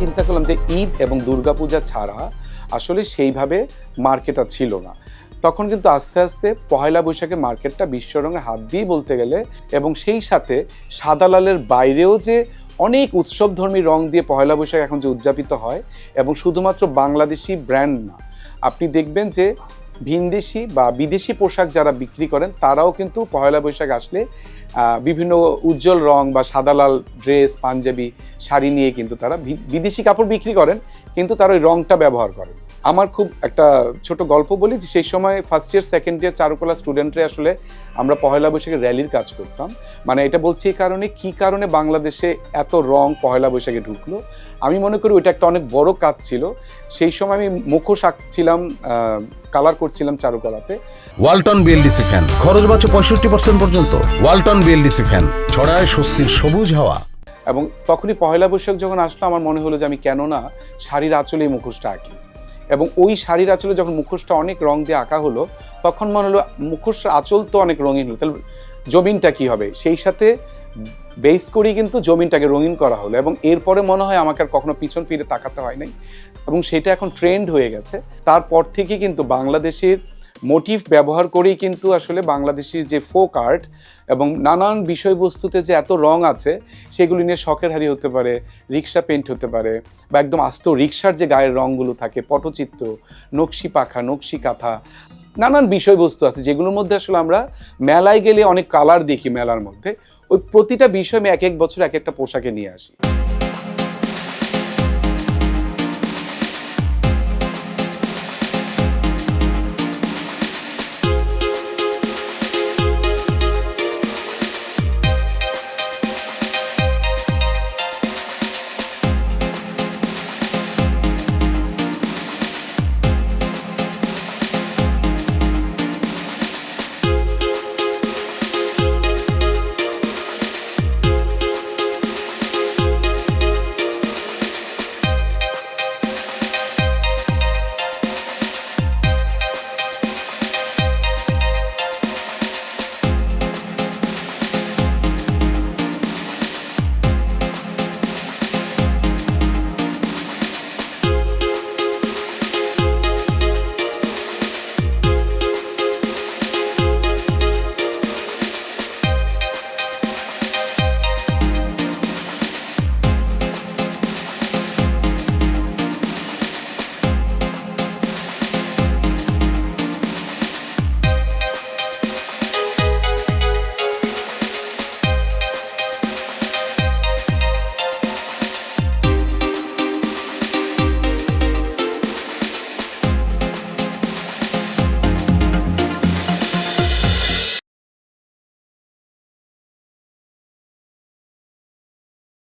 চিন্তা করলাম যে ঈদ এবং দুর্গাপূজা ছাড়া আসলে সেইভাবে মার্কেটটা ছিল না। তখন কিন্তু আস্তে আস্তে পহেলা বৈশাখে মার্কেটটা বিশ্বরঙে হাত দিয়ে বলতে গেলে এবং সেই সাথে সাদা লালের বাইরেও যে অনেক উৎসবধর্মী রং দিয়ে পহেলা বৈশাখ এখন যে উদযাপিত হয় এবং শুধুমাত্র বাংলাদেশি ব্র্যান্ড না, আপনি দেখবেন যে ভিনদেশি বা বিদেশি পোশাক যারা বিক্রি করেন, তারাও কিন্তু পয়লা বৈশাখ আসলে বিভিন্ন উজ্জ্বল রং বা সাদা লাল ড্রেস, পাঞ্জাবি, শাড়ি নিয়ে কিন্তু তারা বিদেশি কাপড় বিক্রি করেন, কিন্তু তারা ওই রংটা ব্যবহার করেন। আমার খুব একটা ছোট গল্প বলি যে সেই সময় ফার্স্ট ইয়ার সেকেন্ড ইয়ার চারুকলা স্টুডেন্টরা আসলে আমরা পহেলা বৈশাখে র্যালির কাজ করতাম। মানে এটা বলছি এই কারণে কি কারণে বাংলাদেশে এত রং পহেলা বৈশাখে ঢুকলো? আমি মনে করি ওইটা একটা অনেক বড় কাজ ছিল। সেই সময় আমি মুখোশ আঁকছিলাম কালার করছিলাম চারুকলাতে। ওয়ালটন বিএলডিসি ফ্যান খরচ বাঁচে পঁয়ষট্টি পার্সেন্ট পর্যন্ত। ওয়ালটন বিএলডিসি ফ্যান ছড়ায় স্বস্তির সবুজ হাওয়া। এবং তখনই পহেলা বৈশাখ যখন আসলো আমার মনে হলো যে আমি কেন না শাড়ির আঁচলে এই মুখোশটা আঁকি। এবং ওই শাড়ির আঁচলে যখন মুখোশটা অনেক রং দিয়ে আঁকা হলো, তখন মনে হলো মুখোশটা আঁচল তো অনেক রঙিন হলো। তাহলে জমিনটা কী হবে? সেই সাথে বেস করেই কিন্তু জমিনটাকে রঙিন করা হলো এবং এরপরে মনে হয় আমাকে আর কখনো পিছন ফিরে তাকাতে হয় নাই এবং সেটা এখন ট্রেন্ড হয়ে গেছে। তারপর থেকে কিন্তু বাংলাদেশের মোটিভ ব্যবহার করেই কিন্তু আসলে বাংলাদেশের যে ফোক আর্ট এবং নানান বিষয়বস্তুতে যে এত রং আছে, সেগুলি নিয়ে শখের হারি হতে পারে, রিক্সা পেন্ট হতে পারে, বা একদম আস্ত রিক্সার যে গায়ের রঙগুলো থাকে, পটচিত্র, নকশি পাখা, নকশি কাঁথা, নানান বিষয়বস্তু আছে, যেগুলোর মধ্যে আসলে আমরা মেলায় গেলে অনেক কালার দেখি মেলার মধ্যে। ওই প্রতিটা বিষয় আমি এক এক বছর এক একটা পোশাকে নিয়ে আসি।